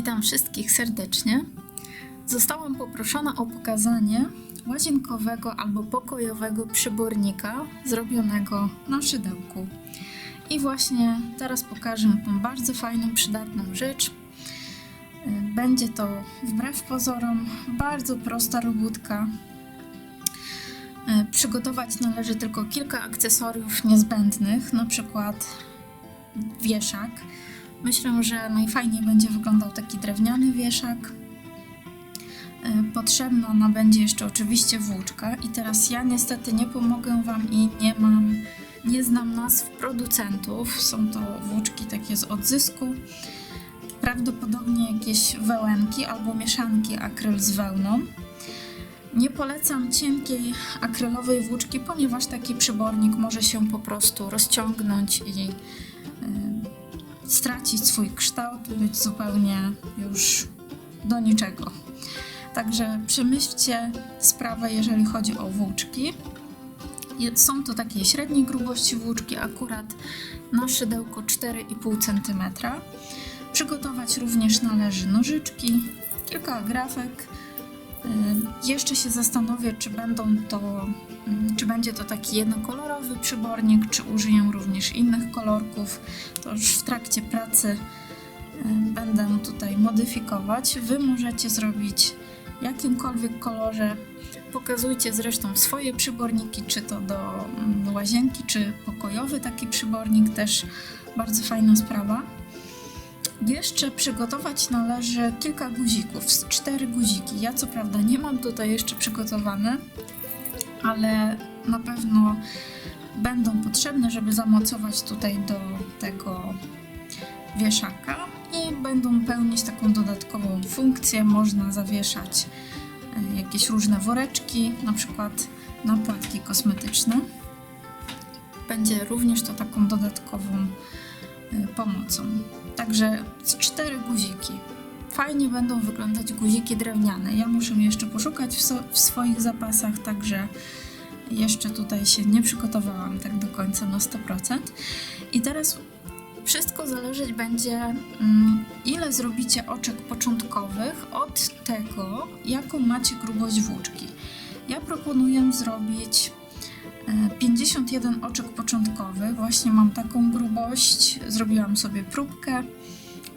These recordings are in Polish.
Witam wszystkich serdecznie. Zostałam poproszona o pokazanie łazienkowego albo pokojowego przybornika zrobionego na szydełku. I właśnie teraz pokażę tą bardzo fajną, przydatną rzecz. Będzie to wbrew pozorom bardzo prosta robótka. Przygotować należy tylko kilka akcesoriów niezbędnych, na przykład wieszak. Myślę, że najfajniej będzie wyglądał taki drewniany wieszak. E, Potrzebna nam będzie jeszcze oczywiście włóczka i teraz ja niestety nie pomogę Wam i nie mam, nie znam nazw producentów. Są to włóczki takie z odzysku. Prawdopodobnie jakieś wełenki albo mieszanki akryl z wełną. Nie polecam cienkiej akrylowej włóczki, ponieważ taki przybornik może się po prostu rozciągnąć i y, stracić swój kształt, być zupełnie już do niczego. Także przemyślcie sprawę, jeżeli chodzi o włóczki. Są to takie średniej grubości włóczki, akurat na szydełko 4,5 cm. Przygotować również należy nożyczki, kilka agrafek. Jeszcze się zastanowię, czy będą to, mm, czy będzie to taki jednokolorowy przybornik, czy użyję również innych kolorków. To już w trakcie pracy będę tutaj modyfikować. Wy możecie zrobić jakimkolwiek kolorze. Pokazujcie zresztą swoje przyborniki, czy to do mm, łazienki, czy pokojowy taki przybornik, też bardzo fajna sprawa. Jeszcze przygotować należy kilka guzików, cztery guziki. Ja co prawda nie mam tutaj jeszcze przygotowane, ale na pewno będą potrzebne, żeby zamocować tutaj do tego wieszaka i będą pełnić taką dodatkową funkcję. Można zawieszać e, jakieś różne woreczki, na przykład na płatki kosmetyczne. Będzie również to taką dodatkową e, pomocą. Także cztery guziki. Fajnie będą wyglądać guziki drewniane. Ja muszę jeszcze poszukać w, so- w swoich zapasach, także jeszcze tutaj się nie przygotowałam tak do końca na 100%. I teraz wszystko zależeć będzie, mm, ile zrobicie oczek początkowych od tego, jaką macie grubość włóczki. Ja proponuję zrobić 51 oczek początkowych. Właśnie mam taką grubość. Zrobiłam sobie próbkę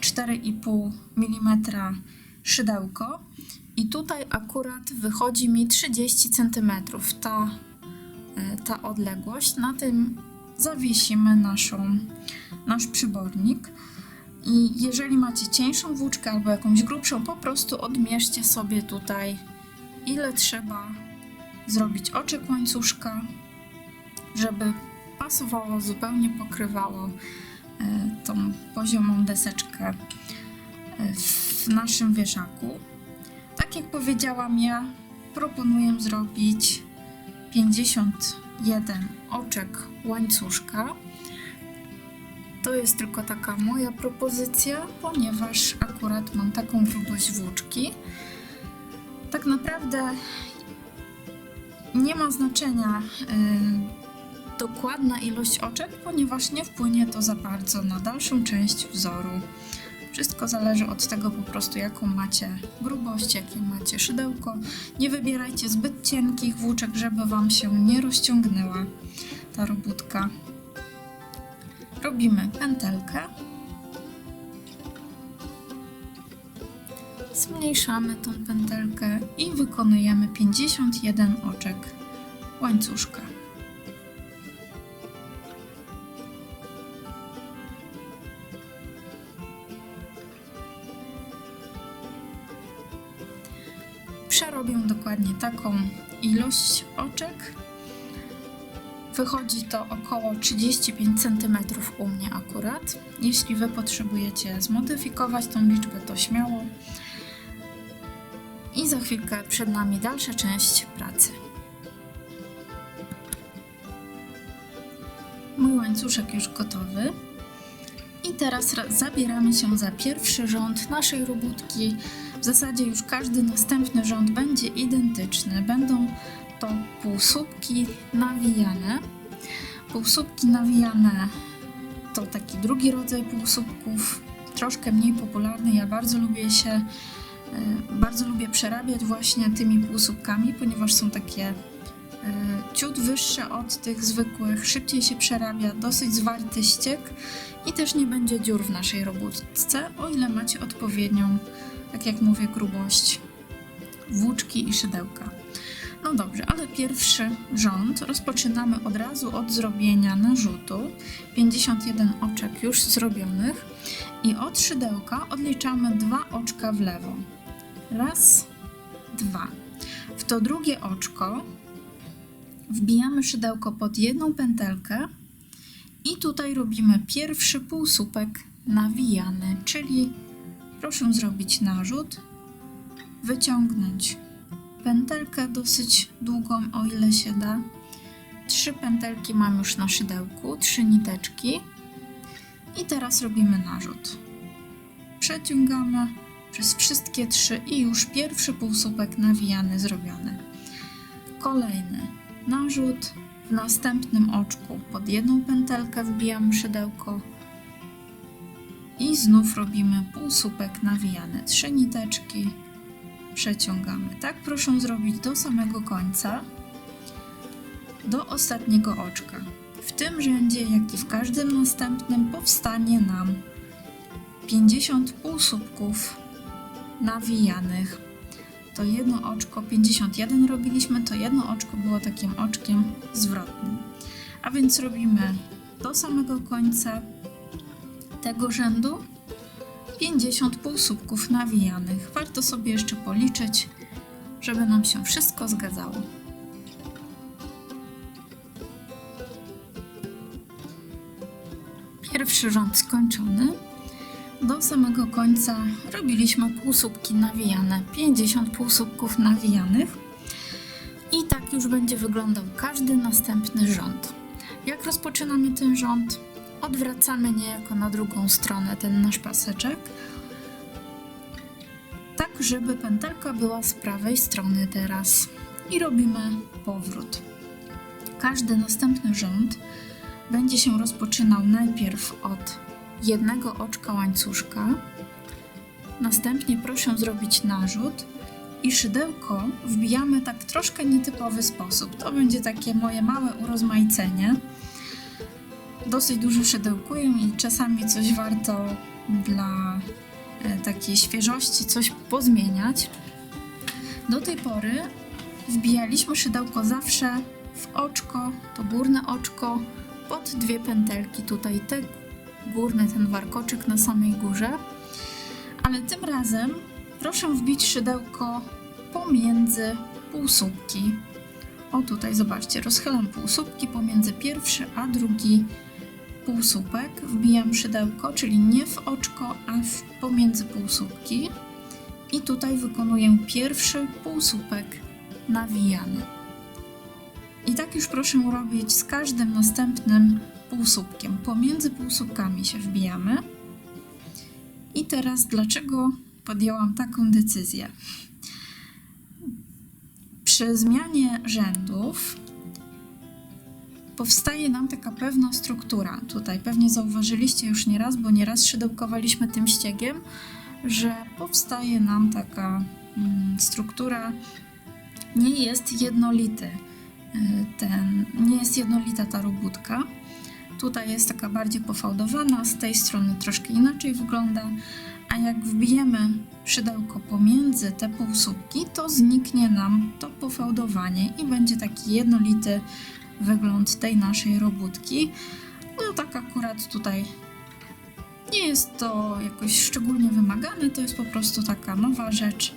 4,5 mm szydełko. I tutaj akurat wychodzi mi 30 cm ta, e, ta odległość. Na tym zawiesimy naszą, nasz przybornik. I jeżeli macie cieńszą włóczkę albo jakąś grubszą, po prostu odmierzcie sobie tutaj, ile trzeba zrobić oczek łańcuszka, żeby pasowało, zupełnie pokrywało e, tą poziomą deseczkę e, w naszym wieszaku. Tak jak powiedziałam, ja proponuję zrobić 51 oczek łańcuszka. To jest tylko taka moja propozycja, ponieważ akurat mam taką grubość włóczki. Tak naprawdę nie ma znaczenia y, dokładna ilość oczek, ponieważ nie wpłynie to za bardzo na dalszą część wzoru. Wszystko zależy od tego po prostu, jaką macie grubość, jakie macie szydełko. Nie wybierajcie zbyt cienkich włóczek, żeby Wam się nie rozciągnęła ta robótka. Robimy pętelkę. Zmniejszamy tą pętelkę i wykonujemy 51 oczek łańcuszka. Taką ilość oczek. Wychodzi to około 35 cm u mnie akurat. Jeśli Wy potrzebujecie zmodyfikować tą liczbę, to śmiało. I za chwilkę przed nami dalsza część pracy. Mój łańcuszek już gotowy. Teraz ra- zabieramy się za pierwszy rząd naszej robótki. W zasadzie już każdy następny rząd będzie identyczny. Będą to półsłupki nawijane. Półsłupki nawijane to taki drugi rodzaj półsłupków. troszkę mniej popularny. Ja bardzo lubię się, e, bardzo lubię przerabiać właśnie tymi półsłupkami, ponieważ są takie e, ciut wyższe od tych zwykłych, szybciej się przerabia, dosyć zwarty ściek i też nie będzie dziur w naszej robótce, o ile macie odpowiednią, tak jak mówię, grubość włóczki i szydełka. No dobrze, ale pierwszy rząd rozpoczynamy od razu od zrobienia narzutu. 51 oczek już zrobionych i od szydełka odliczamy dwa oczka w lewo. Raz, dwa. W to drugie oczko wbijamy szydełko pod jedną pętelkę i tutaj robimy pierwszy półsłupek nawijany, czyli proszę zrobić narzut, wyciągnąć pętelkę dosyć długą, o ile się da. Trzy pętelki mam już na szydełku, trzy niteczki. I teraz robimy narzut. Przeciągamy przez wszystkie trzy i już pierwszy półsłupek nawijany zrobiony. Kolejny narzut. W następnym oczku pod jedną pętelkę wbijamy szydełko i znów robimy półsłupek nawijany. Trzy niteczki, przeciągamy. Tak proszę zrobić do samego końca, do ostatniego oczka. W tym rzędzie, jak i w każdym następnym, powstanie nam 50 półsłupków nawijanych. To jedno oczko 51 robiliśmy, to jedno oczko było takim oczkiem zwrotnym. A więc robimy do samego końca tego rzędu 50 półsłupków nawijanych. Warto sobie jeszcze policzyć, żeby nam się wszystko zgadzało. Pierwszy rząd skończony. Do samego końca robiliśmy półsłupki nawijane, 50 półsłupków nawijanych. I tak już będzie wyglądał każdy następny rząd. Jak rozpoczynamy ten rząd? Odwracamy niejako na drugą stronę ten nasz paseczek, tak żeby pętelka była z prawej strony teraz. I robimy powrót. Każdy następny rząd będzie się rozpoczynał najpierw od jednego oczka łańcuszka, następnie proszę zrobić narzut i szydełko wbijamy tak troszkę nietypowy sposób. To będzie takie moje małe urozmaicenie dosyć dużo szydełkuję i czasami coś warto dla e, takiej świeżości coś pozmieniać. Do tej pory wbijaliśmy szydełko zawsze w oczko, to górne oczko, pod dwie pętelki. Tutaj te górny, ten warkoczyk na samej górze. Ale tym razem proszę wbić szydełko pomiędzy półsłupki. O tutaj zobaczcie, rozchylam półsłupki pomiędzy pierwszy a drugi półsłupek, wbijam szydełko, czyli nie w oczko, a w pomiędzy półsłupki i tutaj wykonuję pierwszy półsłupek nawijany. I tak już proszę robić z każdym następnym półsłupkiem. Pomiędzy półsłupkami się wbijamy. I teraz dlaczego podjęłam taką decyzję? Przy zmianie rzędów powstaje nam taka pewna struktura. Tutaj pewnie zauważyliście już nieraz, bo nieraz szydełkowaliśmy tym ściegiem, że powstaje nam taka mm, struktura, nie jest jednolity y, ten, nie jest jednolita ta robótka. Tutaj jest taka bardziej pofałdowana, z tej strony troszkę inaczej wygląda, a jak wbijemy szydełko pomiędzy te półsłupki, to zniknie nam to pofałdowanie i będzie taki jednolity wygląd tej naszej robótki. No tak akurat tutaj nie jest to jakoś szczególnie wymagane, to jest po prostu taka nowa rzecz,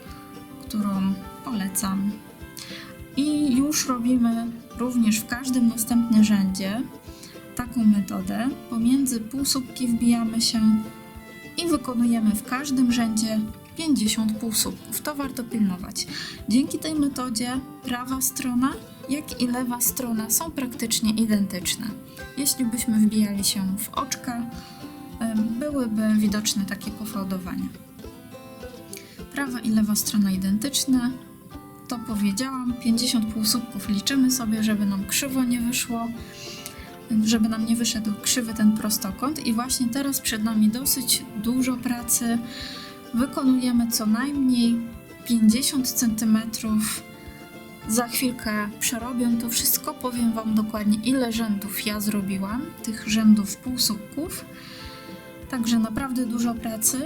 którą polecam. I już robimy również w każdym następnym rzędzie taką metodę. Pomiędzy półsłupki wbijamy się i wykonujemy w każdym rzędzie 50 półsłupków. To warto pilnować. Dzięki tej metodzie prawa strona jak i lewa strona są praktycznie identyczne. Jeśli byśmy wbijali się w oczka, byłyby widoczne takie pofałdowania. Prawa i lewa strona identyczne, to powiedziałam, 50 półsłupków liczymy sobie, żeby nam krzywo nie wyszło. Żeby nam nie wyszedł krzywy ten prostokąt. I właśnie teraz przed nami dosyć dużo pracy. Wykonujemy co najmniej 50 cm. Za chwilkę przerobię to wszystko, powiem Wam dokładnie ile rzędów ja zrobiłam, tych rzędów półsłupków. Także naprawdę dużo pracy.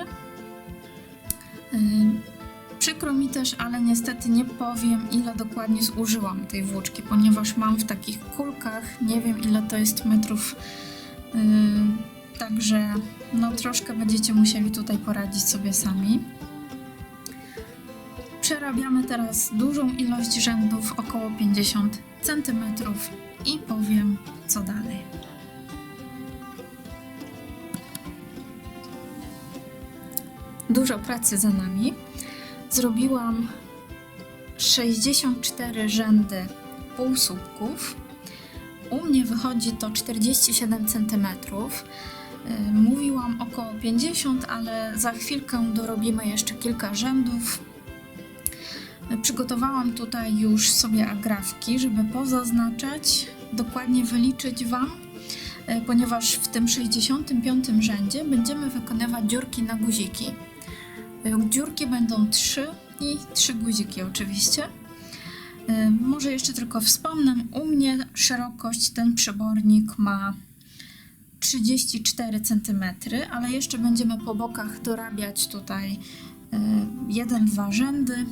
Yy, Przykro mi też, ale niestety nie powiem, ile dokładnie zużyłam tej włóczki, ponieważ mam w takich kulkach, nie wiem ile to jest metrów, yy, także no troszkę będziecie musieli tutaj poradzić sobie sami. Przerabiamy teraz dużą ilość rzędów, około 50 cm i powiem co dalej. Dużo pracy za nami zrobiłam 64 rzędy półsłupków. U mnie wychodzi to 47 cm. Mówiłam około 50, ale za chwilkę dorobimy jeszcze kilka rzędów. Y, Przygotowałam tutaj już sobie agrafki, żeby pozaznaczać, dokładnie wyliczyć Wam, y, ponieważ w tym 65 rzędzie będziemy wykonywać dziurki na guziki. Y, Dziurki będą trzy i trzy guziki oczywiście. Y, Może jeszcze tylko wspomnę, u mnie szerokość ten przybornik ma 34 cm, ale jeszcze będziemy po bokach dorabiać tutaj jeden, dwa rzędy.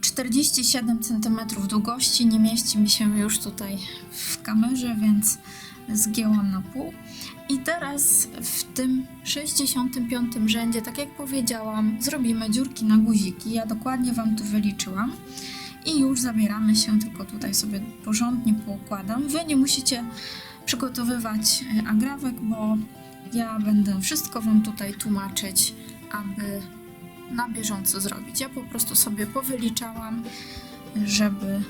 47 cm długości nie mieści mi się już tutaj w kamerze, więc zgięłam na pół. I teraz w tym 65 rzędzie, tak jak powiedziałam, zrobimy dziurki na guziki. Ja dokładnie Wam tu wyliczyłam. I już zabieramy się, tylko tutaj sobie porządnie poukładam. Wy nie musicie przygotowywać e, agrawek, bo ja będę wszystko Wam tutaj tłumaczyć, aby na bieżąco zrobić. Ja po prostu sobie powyliczałam, żeby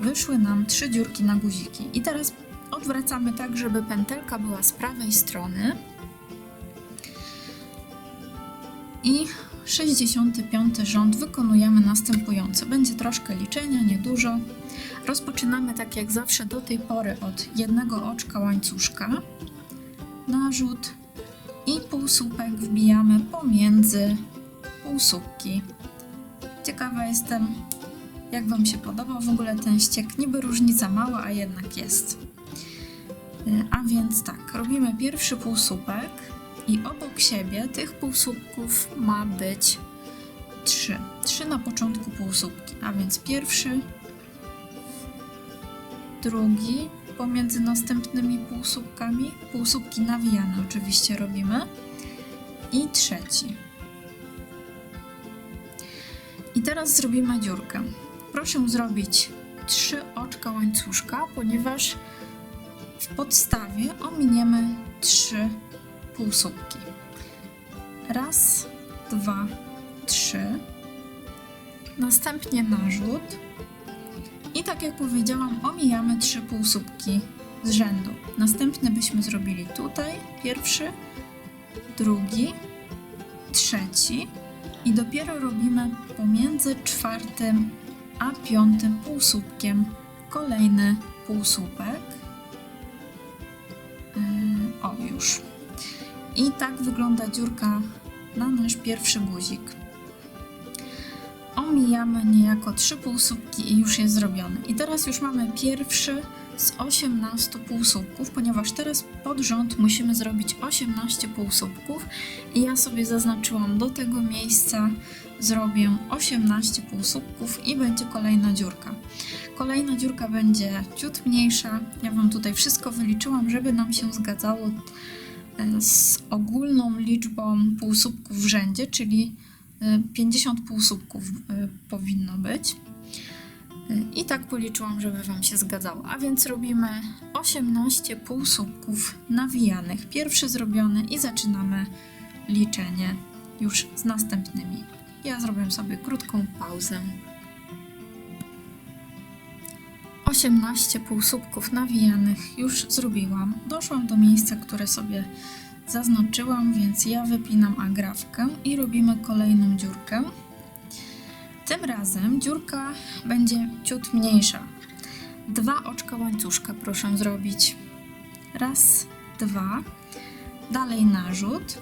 wyszły nam trzy dziurki na guziki. I teraz odwracamy tak, żeby pętelka była z prawej strony. I 65 rząd wykonujemy następująco. Będzie troszkę liczenia, niedużo. Rozpoczynamy tak jak zawsze do tej pory od jednego oczka łańcuszka, narzut i półsłupek wbijamy pomiędzy półsłupki. Ciekawa jestem, jak Wam się podoba w ogóle ten ściek. Niby różnica mała, a jednak jest. Y, A więc tak, robimy pierwszy półsłupek i obok siebie tych półsłupków ma być trzy. Trzy na początku półsłupki, a więc pierwszy, drugi pomiędzy następnymi półsłupkami, półsłupki nawijane oczywiście robimy i trzeci. I teraz zrobimy dziurkę. Proszę zrobić trzy oczka łańcuszka, ponieważ w podstawie ominiemy trzy półsłupki. Raz, dwa, trzy. Następnie narzut. I tak jak powiedziałam, omijamy trzy półsłupki z rzędu. Następny byśmy zrobili tutaj, pierwszy, drugi, trzeci i dopiero robimy pomiędzy czwartym a piątym półsłupkiem kolejny półsłupek. Już. I tak wygląda dziurka na nasz pierwszy guzik. Omijamy niejako trzy półsłupki i już jest zrobiony. I teraz już mamy pierwszy z 18 półsłupków, ponieważ teraz pod rząd musimy zrobić 18 półsłupków i ja sobie zaznaczyłam do tego miejsca zrobię 18 półsłupków i będzie kolejna dziurka. Kolejna dziurka będzie ciut mniejsza. Ja Wam tutaj wszystko wyliczyłam, żeby nam się zgadzało e, z ogólną liczbą półsłupków w rzędzie, czyli e, 50 półsłupków e, powinno być. E, I tak policzyłam, żeby Wam się zgadzało. A więc robimy 18 półsłupków nawijanych. Pierwszy zrobiony i zaczynamy liczenie już z następnymi. Ja zrobię sobie krótką pauzę. 18 półsłupków nawijanych już zrobiłam. Doszłam do miejsca, które sobie zaznaczyłam, więc ja wypinam agrafkę i robimy kolejną dziurkę. Tym razem dziurka będzie ciut mniejsza. dwa oczka łańcuszka proszę zrobić. Raz, dwa. Dalej narzut.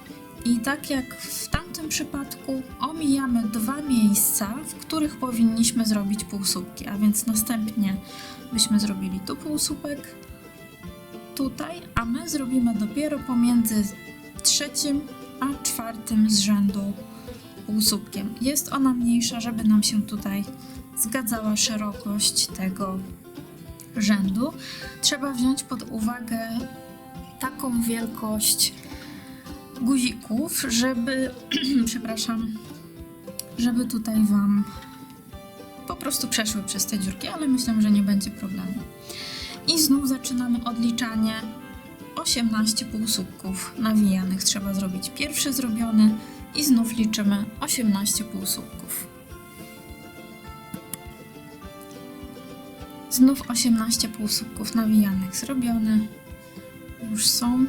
I tak jak w tamtym przypadku, omijamy dwa miejsca, w których powinniśmy zrobić półsłupki. A więc następnie byśmy zrobili tu półsłupek, tutaj, a my zrobimy dopiero pomiędzy trzecim a czwartym z rzędu półsłupkiem. Jest ona mniejsza, żeby nam się tutaj zgadzała szerokość tego rzędu. Trzeba wziąć pod uwagę taką wielkość guzików, żeby, przepraszam, żeby tutaj Wam po prostu przeszły przez te dziurki, ale myślę, że nie będzie problemu. I znów zaczynamy odliczanie 18 półsłupków nawijanych trzeba zrobić pierwszy zrobiony i znów liczymy 18 półsłupków. Znów 18 półsłupków nawijanych zrobione. Już są.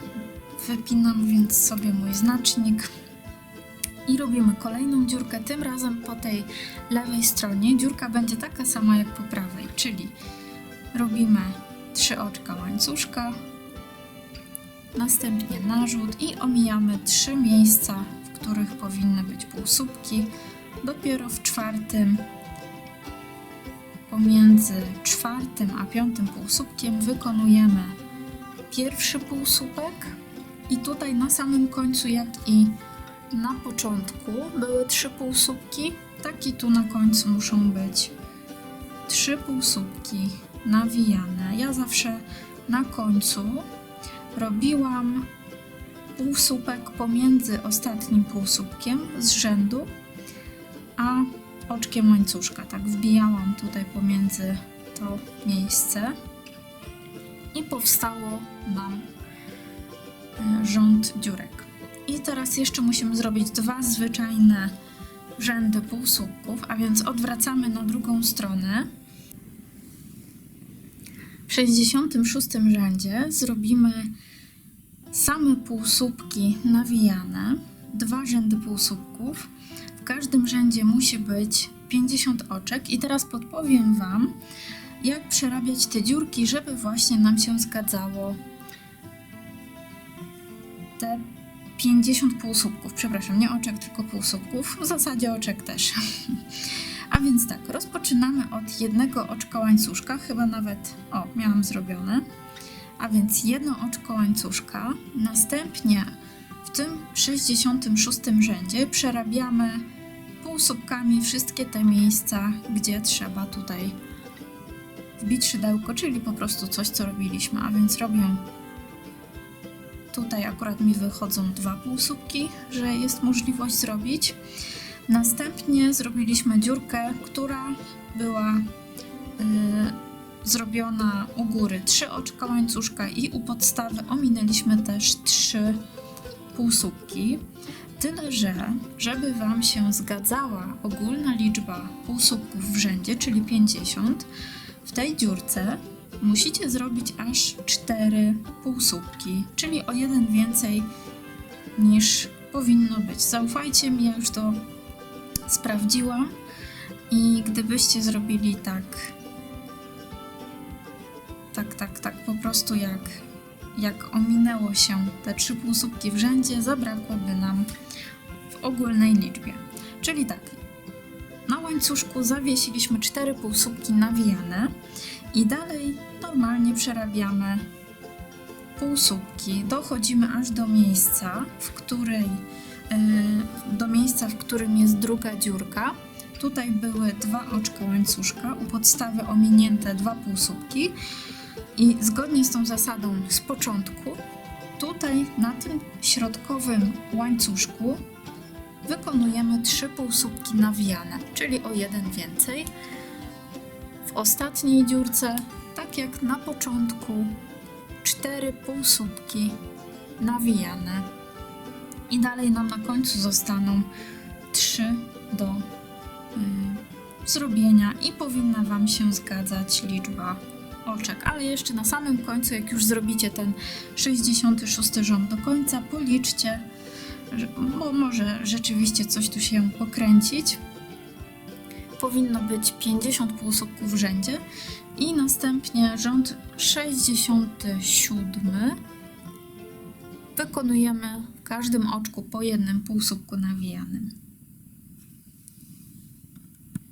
Wypinam więc sobie mój znacznik i robimy kolejną dziurkę, tym razem po tej lewej stronie. Dziurka będzie taka sama jak po prawej, czyli robimy trzy oczka łańcuszka, następnie narzut i omijamy trzy miejsca, w których powinny być półsłupki. Dopiero w czwartym, pomiędzy czwartym a piątym półsłupkiem wykonujemy pierwszy półsłupek i tutaj na samym końcu, jak i na początku były trzy półsłupki, tak i tu na końcu muszą być trzy półsłupki nawijane. Ja zawsze na końcu robiłam półsłupek pomiędzy ostatnim półsłupkiem z rzędu, a oczkiem łańcuszka. Tak wbijałam tutaj pomiędzy to miejsce i powstało nam rząd dziurek. I teraz jeszcze musimy zrobić dwa zwyczajne rzędy półsłupków, a więc odwracamy na drugą stronę. W 66 rzędzie zrobimy same półsłupki nawijane, dwa rzędy półsłupków. W każdym rzędzie musi być 50 oczek i teraz podpowiem Wam, jak przerabiać te dziurki, żeby właśnie nam się zgadzało te 50 półsłupków, przepraszam, nie oczek, tylko półsłupków, w zasadzie oczek też. A więc tak, rozpoczynamy od jednego oczka łańcuszka, chyba nawet, o, miałam zrobione. A więc jedno oczko łańcuszka, następnie w tym 66 rzędzie przerabiamy półsłupkami wszystkie te miejsca, gdzie trzeba tutaj wbić szydełko, czyli po prostu coś, co robiliśmy. A więc robię Tutaj akurat mi wychodzą dwa półsłupki, że jest możliwość zrobić. Następnie zrobiliśmy dziurkę, która była y, zrobiona u góry trzy oczka łańcuszka i u podstawy ominęliśmy też trzy półsłupki. Tyle, że żeby Wam się zgadzała ogólna liczba półsłupków w rzędzie, czyli 50, w tej dziurce musicie zrobić aż 4 półsłupki, czyli o jeden więcej niż powinno być. Zaufajcie mi, ja już to sprawdziłam i gdybyście zrobili tak, tak, tak, tak, po prostu jak, jak ominęło się te trzy półsłupki w rzędzie, zabrakłoby nam w ogólnej liczbie. Czyli tak, łańcuszku zawiesiliśmy cztery półsłupki nawijane i dalej normalnie przerabiamy półsłupki. Dochodzimy aż do miejsca, w której yy, do miejsca, w którym jest druga dziurka. Tutaj były dwa oczka łańcuszka, u podstawy ominięte dwa półsłupki i zgodnie z tą zasadą z początku, tutaj na tym środkowym łańcuszku wykonujemy trzy półsłupki nawijane, czyli o jeden więcej. W ostatniej dziurce, tak jak na początku, cztery półsłupki nawijane. I dalej nam na końcu zostaną trzy do y, zrobienia i powinna Wam się zgadzać liczba oczek. Ale jeszcze na samym końcu, jak już zrobicie ten 66 rząd do końca, policzcie, bo może rzeczywiście coś tu się pokręcić powinno być 50 półsłupków w rzędzie i następnie rząd 67 wykonujemy w każdym oczku po jednym półsłupku nawijanym.